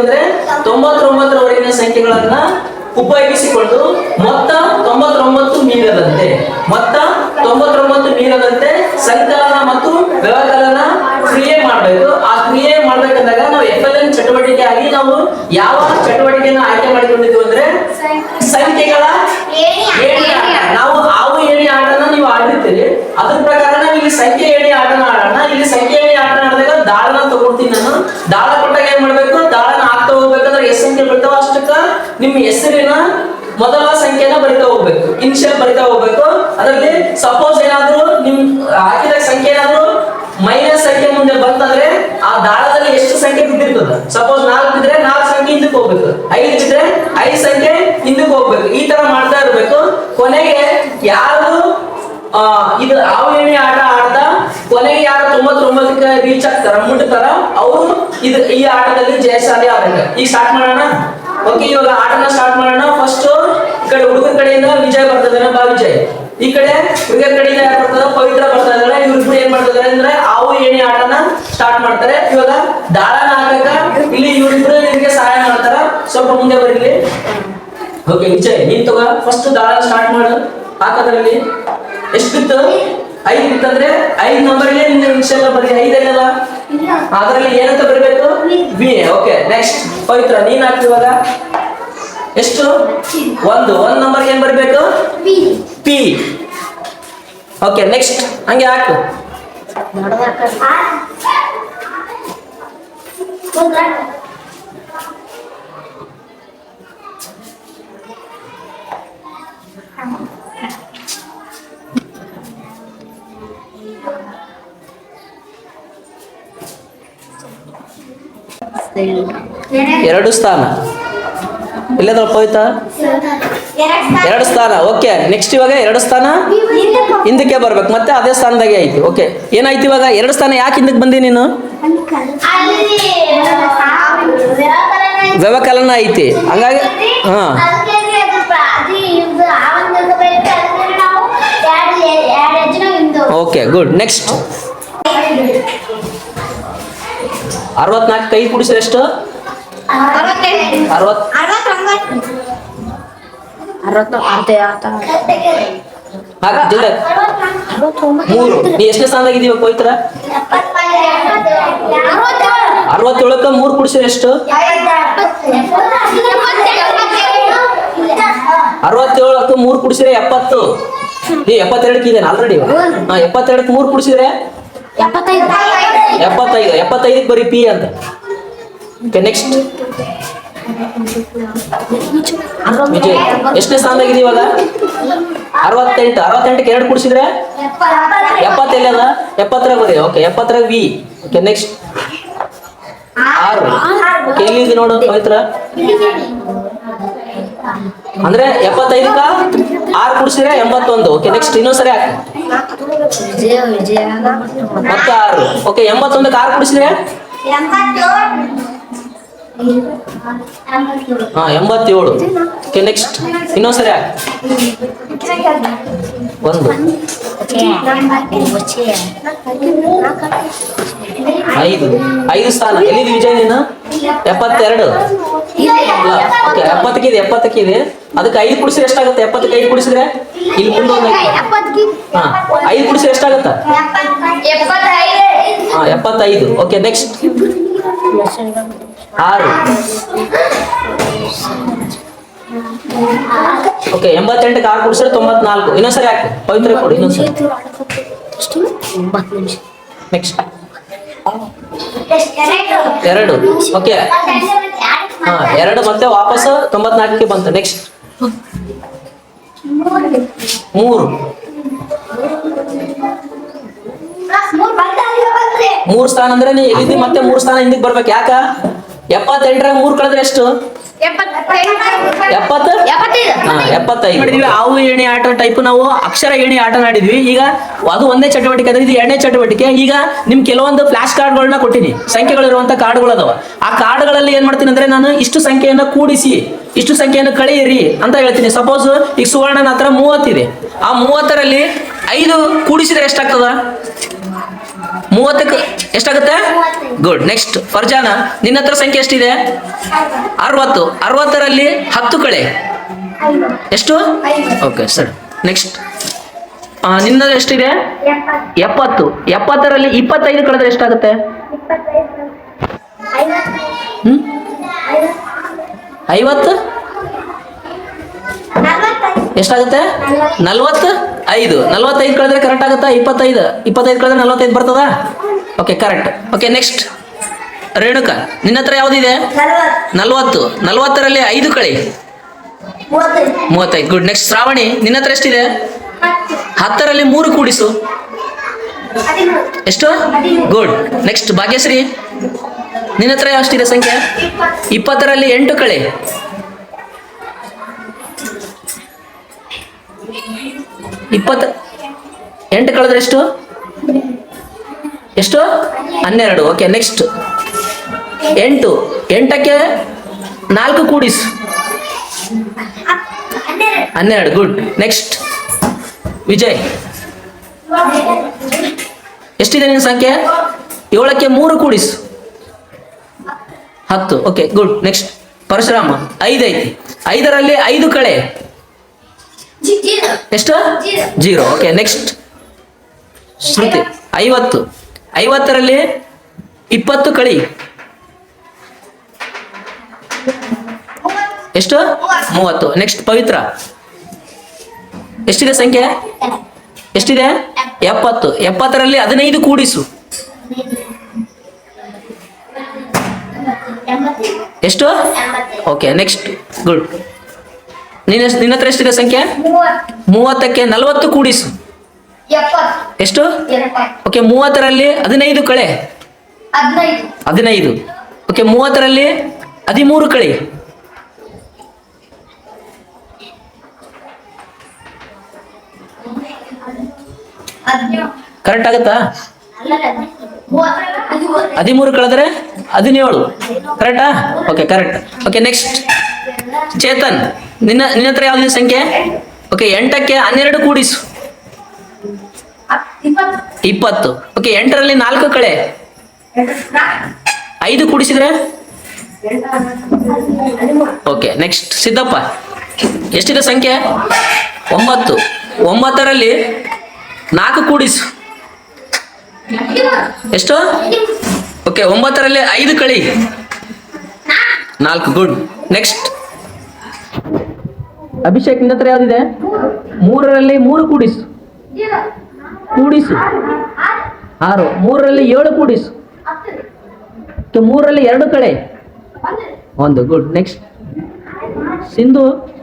ಅಂದ್ರೆ ತೊಂಬತ್ತೊಂಬತ್ತರವರೆಗಿನ ಸಂಖ್ಯೆಗಳನ್ನ ಉಪಯೋಗಿಸಿಕೊಂಡು ಮೊತ್ತ ತೊಂಬತ್ತೊಂಬತ್ತು ಮೀರದಂತೆ ಮೊತ್ತ ತೊಂಬತ್ತೊಂಬತ್ತು ಮೀರದಂತೆ ಸಂಕಲನ ಮತ್ತು ವ್ಯವಕಲನ ಕ್ರಿಯೆ ಮಾಡಬೇಕು. ಆ ಕ್ರಿಯೆ ಮಾಡ್ಬೇಕಂದಾಗ ನಾವು ಎಫ್ ಎಲ್ ಎನ್ ಚಟುವಟಿಕೆ ಆಗಿ ನಾವು ಯಾವ ಚಟುವಟಿಕೆಯನ್ನು ಆಯ್ಕೆ ಮಾಡಿಕೊಂಡಿದ್ವಿ ಅಂದ್ರೆ ಸಂಖ್ಯೆಗಳ ನಾವು ಹಾವು ಏಣಿ ಆಟನ ನೀವು ಆಡಿರ್ತೀರಿ. ಅದ್ರ ಪ್ರಕಾರ ನಾವು ಇಲ್ಲಿ ಸಂಖ್ಯೆ ಏಣಿ ಆಟನ ಆಡೋಣ. ಇಲ್ಲಿ ಸಂಖ್ಯೆ ಏಣಿ ಆಟ ಆಡಿದಾಗ ದಾಳನ ಹೆಸರಿನ ಮೊದಲ ಸಂಖ್ಯೆನ ಬರಿತಾ ಹೋಗ್ಬೇಕು. ಇನಿಷಿಯಲ್ ಬರಿತಾ ಹೋಗ್ಬೇಕು. ಅದರಲ್ಲಿ ಸಪೋಸ್ ಏನಾದ್ರು ನಿಮ್, ಹಾಕಿದ ಸಂಖ್ಯೆ ಏನಾದ್ರು ಮೈನಸ್ ಸಂಖ್ಯೆ ಮುಂದೆ ಬಂತಂದ್ರೆ ಆ ದಾಳದಲ್ಲಿ ಎಷ್ಟು ಸಂಖ್ಯೆ ಬಿದ್ದಿರ್ತದ? ಸಪೋಸ್ ನಾಲ್ಕು ಇದ್ರೆ ನಾಲ್ಕು ಸಂಖ್ಯೆ ಹಿಂದಕ್ಕೆ ಹೋಗ್ಬೇಕು. ಐದು ಇದ್ರೆ ಐದು ಸಂಖ್ಯೆ ಹಿಂದಕ್ಕೆ ಹೋಗ್ಬೇಕು. ಈ ತರ ಮಾಡ್ತಾ ಇರ್ಬೇಕು. ಕೊನೆಗೆ ಯಾರು, ಆ, ಇದು ಆವು ಎಣ್ಣೆ ಆಟ ಆಡ್ತಾ ಕೊನೆಗೆ ಯಾರು ತೊಂಬತ್ತೊಂಬತ್ತಕ್ಕೆ ರೀಚ್ ಆಗ್ತಾರ, ಮುಟ್ತಾರ, ಅವರು ಇದು ಈ ಆಟದಲ್ಲಿ ಜಯಶಾಲಿ ಆಗ್ಬೇಕು ಈಗ ಸ್ಟಾರ್ಟ್ ಮಾಡೋಣ. ಓಕೆ ಇವಾಗ ಆಟನ ಸ್ಟಾರ್ಟ್ ಮಾಡೋಣ. ಫಸ್ಟ್ ಈ ಕಡೆ ಹುಡುಗರ ಕಡೆಯಿಂದ ವಿಜಯ್ ಬರ್ತಿದಾರೆ ಬಾ ವಿಜಯ್. ಈ ಕಡೆ ಹುಡುಗರ ಕಡೆಯಿಂದ ಯಾರು ಬರ್ತದ ಪವಿತ್ರ ಬರ್ತಾ ಇದಾರೆ ಇವ್ರಿಬ್ರು ಏನ್ ಮಾಡ್ತಿದಾರೆ ಅಂದ್ರೆ ಅವು ಏನೇ ಆಟನ ಸ್ಟಾರ್ಟ್ ಮಾಡ್ತಾರೆ. ಇವಾಗ ದಾಳನ ಹಾಕಕ ಇಲ್ಲಿ ಇವ್ರಿಬ್ರು ನಿಮ್ಗೆ ಸಹಾಯ ಮಾಡ್ತಾರ. ಸ್ವಲ್ಪ ಮುಂದೆ ಬರಲಿ. ಓಕೆ ವಿಜಯ್ ನೀನ್ ತಗೋ. ಫಸ್ಟ್ ದಾಳ ಸ್ಟಾರ್ಟ್ ಮಾಡು. ಹಾಕೋದ್ರಲ್ಲಿ ಎಷ್ಟು ಬಿತ್ತು? ಐದು ಬಿತ್ತಂದ್ರೆ ಐದು ನಂಬರ್ ನಿನ್ನ ವಿಷಯ ಬರೀ ಐದಲ್ಲ ಅದರಲ್ಲಿ ಏನಂತ ಬರಬೇಕು? ವಿ ಓಕೆ ನೆಕ್ಸ್ಟ್ ಪವಿತ್ರ ನೀನ್ ಹಾಕ್ತಿವಾಗ ಎಷ್ಟು? ಒಂದು. ಒಂದ್ ನಂಬರ್ಗೆ ಏನ್ ಬರಬೇಕು? ಪಿ ಓಕೆ ನೆಕ್ಸ್ಟ್ ಹಂಗೆ ಹಾಕು. ಎರಡು ಸ್ಥಾನ. ಇಲ್ಲದ್ರ ಹೋಯ್ತಾ? ಎರಡು ಸ್ಥಾನ. ಓಕೆ ನೆಕ್ಸ್ಟ್ ಇವಾಗ ಎರಡು ಸ್ಥಾನ? ಹಿಂದಕ್ಕೆ ಬರ್ಬೇಕು. ಮತ್ತೆ ಅದೇ ಸ್ಥಾನದಾಗೆ ಐತಿ ಓಕೆ, ಏನಾಯ್ತು ಇವಾಗ? ಎರಡು ಸ್ಥಾನ ಯಾಕೆ ಹಿಂದಕ್ಕೆ ಬಂದಿ ನೀನು? ವ್ಯವಕಲನ ಐತಿ. ಹಂಗಾಗಿ ಹಾ. Okay, good. ನೆಕ್ಸ್ಟ್ ಅರವತ್ನಾಲ್ಕು ಕೈ ಕುಡಿಸಿದ್ರೆ ಎಷ್ಟು? ಮೂರು. ನೀ ಎಷ್ಟನೇ ಸ್ಥಾನದಾಗಿದ್ದೀವ ಪವಿತ್ರ? ಅರವತ್ತೇಳಕ್ಕ ಮೂರು ಕುಡಿಸಿದ್ರೆ ಎಷ್ಟು? ಅರವತ್ತೇಳಕ್ಕ ಮೂರು ಕುಡಿಸಿದ್ರೆ ಎಪ್ಪತ್ತು. ಏ ಎಪ್ಪತ್ತೆರಡಕ್ಕೆ ಇದೆ ಆಲ್ರೆಡಿ ಹಾ ಎಪ್ಪತ್ತೆರಡಕ್ಕೆ ಮೂರು ಕುಡಿಸಿದ್ರೆ? ಎಪ್ಪತ್ತೈದು. ಎಪ್ಪತ್ತೈದು. ಎಪ್ಪತ್ತೈದಕ್ಕೆ ಬರೀ ಪಿ ಅಂತ. ಓಕೆ ನೆಕ್ಸ್ಟ್ ವಿಜಯ್ ಎಷ್ಟನೇ ಸ್ಥಾನದಾಗಿದೆ ಇವಾಗ? ಅರವತ್ತೆಂಟು ಅರವತ್ತೆಂಟಕ್ಕೆ ಎರಡು ಕುಡಿಸಿದ್ರೆ? ಎಪ್ಪತ್ತೆಲ್ಲ ಎಪ್ಪತ್ತರಾಗ ಬರೀ ಓಕೆ ಎಪ್ಪತ್ತರಾಗ ವಿ. ಓಕೆ ನೆಕ್ಸ್ಟ್ ಆರು. ಓಕೆ ಎಲ್ಲಿದೆ ನೋಡು ಪವಿತ್ರ? ಅಂದ್ರೆ ಎಪ್ಪತ್ತೈದಕ್ಕ ಆರು ಕುಡಿಸಿದ್ರೆ ಎಂಬತ್ತೊಂದು. ಓಕೆ ನೆಕ್ಸ್ಟ್ ಇನ್ನೊಂದ್ಸರಿ ಹಾಕಿ. ವಿಜಯ ವಿಜಯ ಮತ್ತೆ ಆರು. ಓಕೆ ಎಂಬತ್ತೊಂದಕ್ಕೆ ಆರು ಕುಡಿಸಿದ್ರೆ? ಹಾ ಎಂಬತ್ತೇಳು. ಓಕೆ ನೆಕ್ಸ್ಟ್ ಇನ್ನೊಂದ್ಸರಿ ಒಂದು. ಐದು. ಐದು ಸ್ಥಾನ. ಎಲ್ಲಿದೆ ವಿಜಯ್ ನೀನು? ಎಪ್ಪತ್ತೆರಡು. ಓಕೆ ಎಪ್ಪತ್ತಕ್ಕಿದೆ ಎಪ್ಪತ್ತಕ್ಕಿದೆ. ಅದಕ್ಕೆ ಐದು ಕುಡಿಸಿದ್ರೆ ಎಷ್ಟಾಗುತ್ತೆ? ಎಪ್ಪತ್ತಕ್ಕೆ ಐದು ಕುಡಿಸಿದ್ರೆ? ಇಲ್ಲಿ ಮುಂದೆ ಒಂದು ಹಾ ಐದು ಕುಡಿಸಿದ್ರೆ ಎಷ್ಟಾಗುತ್ತೆ? ಹಾ ಎಪ್ಪತ್ತೈದು. ಓಕೆ ನೆಕ್ಸ್ಟ್ ಆರು. ಓಕೆ ಎಂಬತ್ತೆಂಟಕ್ಕೆ ಆರು ಕುಡಿಸಿದ್ರೆ ತೊಂಬತ್ನಾಲ್ಕು. ಇನ್ನೊಂದ್ಸರಿ ಹಾಕಿ. ಪವಿತ್ರ ಕೊಡಿ, ಇನ್ನೊಂದ್ಸರಿ. ನೆಕ್ಸ್ಟ್ ಎರಡು. ಓಕೆ ಹಾ, ಎರಡು ಮತ್ತೆ ವಾಪಸ್ ತೊಂಬತ್ನಾಲ್ಕಕ್ಕೆ ಬಂತು. ನೆಕ್ಸ್ಟ್ ಮೂರು. ಮೂರು ಸ್ಥಾನ ಅಂದ್ರೆ ನೀ ಎಲ್ಲಿದ್ದಿ ಮತ್ತೆ ಮೂರು ಸ್ಥಾನ ಹಿಂದಕ್ಕೆ ಬರ್ಬೇಕು. ಯಾಕ? ಎಪ್ಪತ್ತೆಂಟರಾಗ ಮೂರು ಕಳೆದ್ರೆ ಎಷ್ಟು? ಎಪ್ಪತ್ತು? ಎಪ್ಪತ್ತೈದು. ಆವು ಏಣಿ ಆಟ ಟೈಪ್ ನಾವು ಅಕ್ಷರ ಏಣಿ ಆಟ ಆಡಿದ್ವಿ ಈಗ ಅದು ಒಂದೇ ಚಟುವಟಿಕೆ ಅದ ಇದು ಎರಡನೇ ಚಟುವಟಿಕೆ. ಈಗ ನಿಮ್ ಕೆಲವೊಂದು ಫ್ಲಾಶ್ ಕಾರ್ಡ್ಗಳನ್ನ ಕೊಟ್ಟಿನಿ. ಸಂಖ್ಯೆಗಳಿರುವಂತ ಕಾರ್ಡ್ಗಳು ಅದಾವ ಆ ಕಾರ್ಡ್ಗಳಲ್ಲಿ ಏನ್ ಮಾಡ್ತೀನಿ ಅಂದ್ರೆ ನಾನು ಇಷ್ಟು ಸಂಖ್ಯೆಯನ್ನ ಕೂಡಿಸಿ ಇಷ್ಟು ಸಂಖ್ಯೆಯನ್ನು ಕಳೆಯಿರಿ ಅಂತ ಹೇಳ್ತೀನಿ. ಸಪೋಸ್ ಈಗ ಸುವರ್ಣ ಹತ್ರ ಮೂವತ್ತಿದೆ ಆ ಮೂವತ್ತರಲ್ಲಿ ಐದು ಕೂಡಿಸಿದ್ರೆ ಎಷ್ಟಾಗ್ತದ? ಮೂವತ್ತಕ್ಕೆ ಎಷ್ಟಾಗುತ್ತೆ? ಗುಡ್ ನೆಕ್ಸ್ಟ್ ಫರ್ಜಾನ ನಿನ್ನ ಹತ್ರ ಸಂಖ್ಯೆ ಎಷ್ಟಿದೆ? ಅರವತ್ತು. ಅರವತ್ತರಲ್ಲಿ ಹತ್ತು ಕಳೆ. ಎಷ್ಟು? Okay sir. ನೆಕ್ಸ್ಟ್ ನಿನ್ನ ಎಷ್ಟಿದೆ? ಎಪ್ಪತ್ತು. ಎಪ್ಪತ್ತರಲ್ಲಿ ಇಪ್ಪತ್ತೈದು ಕಳೆದ್ರೆ ಎಷ್ಟಾಗುತ್ತೆ? ಐವತ್ತು? ಎಷ್ಟಾಗುತ್ತೆ? ನಲ್ವತ್ತು? ಐದು. ನಲವತ್ತೈದು ಕಳೆದ್ರೆ ಕರೆಕ್ಟ್ ಆಗುತ್ತಾ? ಇಪ್ಪತ್ತೈದು. ಇಪ್ಪತ್ತೈದು ಕಳೆದ್ರೆ ನಲ್ವತ್ತೈದು ಬರ್ತದಾ? Okay correct okay next Renuka ನಿನ್ನ ಹತ್ರ ಯಾವ್ದಿದೆ? ನಲ್ವತ್ತು. ನಲ್ವತ್ತರಲ್ಲಿ ಐದು ಕಳಿ. ಮೂವತ್ತೈದು. ಗುಡ್ ನೆಕ್ಸ್ಟ್ ಶ್ರಾವಣಿ ನಿನ್ನ ಹತ್ರ ಎಷ್ಟಿದೆ? ಹತ್ತರಲ್ಲಿ ಮೂರು ಕೂಡಿಸು. ಎಷ್ಟು? ಗುಡ್ ನೆಕ್ಸ್ಟ್ ಭಾಗ್ಯಶ್ರೀ ನಿನ್ನ ಹತ್ರ ಎಷ್ಟಿದೆ ಸಂಖ್ಯೆ? ಇಪ್ಪತ್ತರಲ್ಲಿ ಎಂಟು ಕಳೆ. ಇಪ್ಪತ್ತ ಎಂಟು ಕಳೆದ್ರೆ ಎಷ್ಟು? ಎಷ್ಟು? ಹನ್ನೆರಡು. ಓಕೆ ನೆಕ್ಸ್ಟ್ ಎಂಟು. ಎಂಟಕ್ಕೆ ನಾಲ್ಕು ಕೂಡಿಸು. ಹನ್ನೆರಡು. Good next Vijay. ಎಷ್ಟಿದೆ ನಿನ್ನ ಸಂಖ್ಯೆ? ಏಳಕ್ಕೆ ಮೂರು ಕೂಡಿಸು. ಹತ್ತು. Okay good next Parashurama. ಐದು ಐತಿ ಐದರಲ್ಲಿ ಐದು ಕಳೆ. ಎಷ್ಟು? ಜೀರೋ. Okay next Shruti. ಐವತ್ತು. ಐವತ್ತರಲ್ಲಿ ಇಪ್ಪತ್ತು ಕಳಿ. ಎಷ್ಟು? ಮೂವತ್ತು. ನೆಕ್ಸ್ಟ್ ಪವಿತ್ರ. ಎಷ್ಟಿದೆ ಸಂಖ್ಯೆ? ಎಷ್ಟಿದೆ? ಎಪ್ಪತ್ತು. ಎಪ್ಪತ್ತರಲ್ಲಿ ಹದಿನೈದು ಕೂಡಿಸು. ಎಷ್ಟು? ಓಕೆ ನೆಕ್ಸ್ಟ್ ಗುಡ್ ನಿನ್ನ ನಿನ್ನ ಹತ್ರ ಎಷ್ಟಿದೆ ಸಂಖ್ಯೆ? ಮೂವತ್ತಕ್ಕೆ ನಲವತ್ತು ಕೂಡಿಸು. ಎಷ್ಟು? ಓಕೆ ಮೂವತ್ತರಲ್ಲಿ ಹದಿನೈದು ಕಳೆ. ಹದಿನೈದು. ಓಕೆ ಮೂವತ್ತರಲ್ಲಿ ಹದಿಮೂರು ಕಳಿ. ಕರೆಕ್ಟ್ ಆಗುತ್ತಾ? ಹದಿಮೂರು ಕಳೆದ್ರೆ ಹದಿನೇಳು. ಕರೆಕ್ಟಾ okay correct okay next Chetan. ನಿನ್ನ ನಿನ್ನ ಹತ್ರ ಯಾವ್ದು ಸಂಖ್ಯೆ? ಓಕೆ ಎಂಟಕ್ಕೆ ಹನ್ನೆರಡು ಕೂಡಿಸು. ಇಪ್ಪತ್ತು. ಓಕೆ ಎಂಟರಲ್ಲಿ ನಾಲ್ಕು ಕಳೆ. ಐದು ಕೂಡಿಸಿದ್ರೆ? Okay next Siddappa. ಎಷ್ಟಿದೆ ಸಂಖ್ಯೆ? ಒಂಬತ್ತು. ಒಂಬತ್ತರಲ್ಲಿ ನಾಲ್ಕು ಕೂಡಿಸು. ಎಷ್ಟು? ಓಕೆ ಒಂಬತ್ತರಲ್ಲಿ ಐದು ಕಳಿ. ನಾಲ್ಕು ಗುಡ್ ನೆಕ್ಸ್ಟ್ ಅಭಿಷೇಕ್ ನಿನ್ನ ಹತ್ರ ಯಾವ್ದಿದೆ? ಮೂರರಲ್ಲಿ ಮೂರು ಕೂಡಿಸು. ಕೂಡಿಸು. ಆರು. ಮೂರರಲ್ಲಿ ಏಳು ಕೂಡಿಸು. ಮೂರರಲ್ಲಿ ಎರಡು ಕಳೆ ಒಂದು, ಗುಡ್. ನೆಕ್ಸ್ಟ್. ಸಿಂಧು.